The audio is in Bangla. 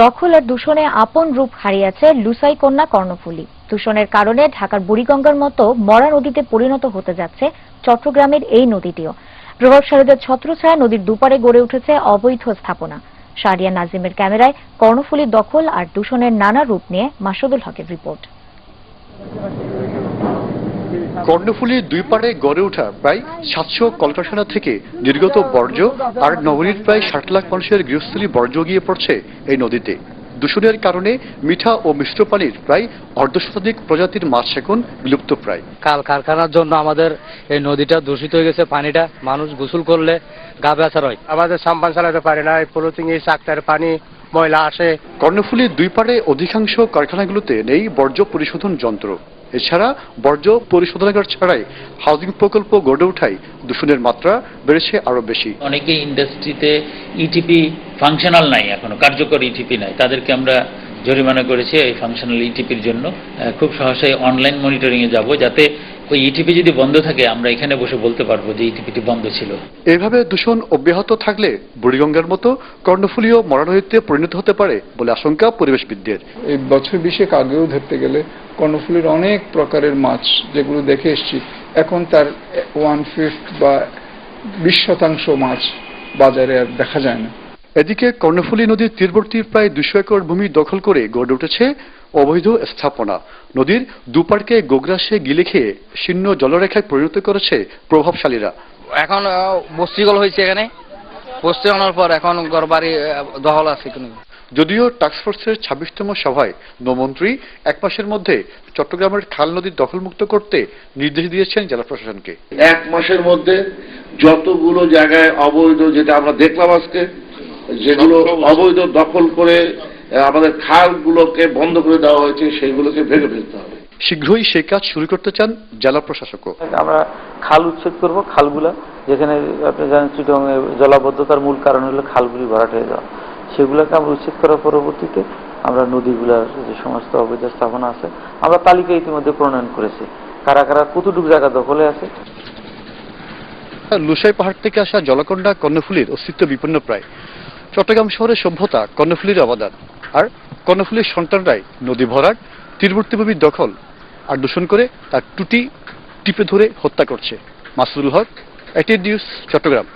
দখল আর দূষণে আপন রূপ হারিয়েছে লুসাই কন্যা কর্ণফুলী। দূষণের কারণে ঢাকার বুড়িগঙ্গার মতো মরা নদীতে পরিণত হতে যাচ্ছে চট্টগ্রামের এই নদীটিও। প্রভাবশালীদের ছত্রছায়া নদীর দুপারে গড়ে উঠেছে অবৈধ স্থাপনা। শারিয়া নাজিমের ক্যামেরায় কর্ণফুলী দখল আর দূষণের নানা রূপ নিয়ে মাসুদুল হকের রিপোর্ট। কর্ণফুলীর দুই পাড়ে গড়ে ওঠা প্রায় সাতশো কলকারখানা থেকে নির্গত বর্জ্য আর নগরীর প্রায় ষাট লাখ মানুষের গৃহস্থলী বর্জ্য গিয়ে পড়ছে এই নদীতে। দূষণের কারণে মিঠা ও মিশ্র পানির প্রায় অর্ধ শতাধিক প্রজাতির মাছ এখন বিলুপ্ত প্রায়। কাল কারখানার জন্য আমাদের এই নদীটা দূষিত হয়ে গেছে পানিটা মানুষ গোসল করলে গা বেচার হয় আমাদের সাম্পান চালাতে পারে না এই পলিথিন এই চাকতার পানি ময়লা আসে। কর্ণফুলীর দুই পাড়ে অধিকাংশ কারখানাগুলোতে নেই বর্জ্য পরিশোধন যন্ত্র। এছাড়া বর্জ্য পরিশোধনাগার ছাড়াই হাউজিং প্রকল্প গড়ে ওঠায় দূষণের মাত্রা বেড়েছে আরও বেশি। অনেকে ইন্ডাস্ট্রিতে ইটিপি ফাংশনাল নাই এখনও কার্যকর ইটিপি নাই। তাদেরকে আমরা জরিমানা করেছি এই ফাংশনাল ইটিপির জন্য। খুব সহসাই অনলাইন মনিটরিং এ যাব যাতে ওই ইটিপি যদি বন্ধ থাকে আমরা এখানে বসে বলতে পারব যে ইটিপিটি বন্ধ ছিল। এভাবে দূষণ অব্যাহত থাকলে বুড়িগঙ্গার মতো কর্ণফুলীও মরা পরিণত হতে পারে বলে আশঙ্কা পরিবেশবিদদের। এই বছর বিশেক আগেও ধরতে গেলে কর্ণফুলীর অনেক প্রকারের মাছ যেগুলো দেখে এসেছি এখন তার ওয়ান ফিফথ বা বিশ শতাংশ মাছ বাজারে আর দেখা যায় না। এদিকে কর্ণফুলী নদীর তীরবর্তী প্রায় দুশো একর ভূমি দখল করে গড়ে উঠেছে অবৈধ স্থাপনা। নদীর দুপাড়কে গোগ্রাসে গিলে খেয়ে শীর্ণ জলরেখায় পরিণত করেছে প্রভাবশালীরা। এখন বস্তিগল হয়েছে এখানে। বস্তি আনার পর এখন ঘর বাড়ি আহ, দখল আছে কিন্তু যদিও টাস্কফোর্সের ছাব্বিশতম সভায় নৌমন্ত্রী এক মাসের মধ্যে চট্টগ্রামের খাল নদীর দখলমুক্ত করতে নির্দেশ দিয়েছেন জেলা প্রশাসনকে। এক মাসের মধ্যে যতগুলো জায়গায় অবৈধ যেটা আমরা দেখলাম আজকে যেগুলো অবৈধ দখল করে আমাদের খালগুলোকে বন্ধ করে দেওয়া হয়েছে সেইগুলোকে ভেঙে ফেলতে হবে। শীঘ্রই সেই কাজ শুরু করতে চান জেলা প্রশাসকও। আমরা খাল উচ্ছেদ করব খালগুলা যেখানে আপনি জানেন চিটং জলাবদ্ধতার মূল কারণ হলো খালগুলি ভরাট হয়ে যাওয়া। সেগুলোকে আমরা উচ্ছেদ করার পরবর্তীতে আমরা নদীগুলার যে সমস্ত অবৈধ স্থাপনা আছে আমরা তালিকা ইতিমধ্যে প্রণয়ন করেছি। কারা কারা কতটুকু জায়গা দখলে আছে? লুসাই পাহাড় থেকে আসা জলকন্ডা কর্ণফুলীর অস্তিত্ব বিপন্ন প্রায়। চট্টগ্রাম শহরের সভ্যতা কর্ণফুলির অবদান। আর কর্ণফুলির সন্তানরাই নদী ভরাট, তীরবর্তী ভূমির দখল আর দূষণ করে তার টুটি টিপে ধরে হত্যা করছে। মাসুদুল হক এটি নিউজ, চট্টগ্রাম।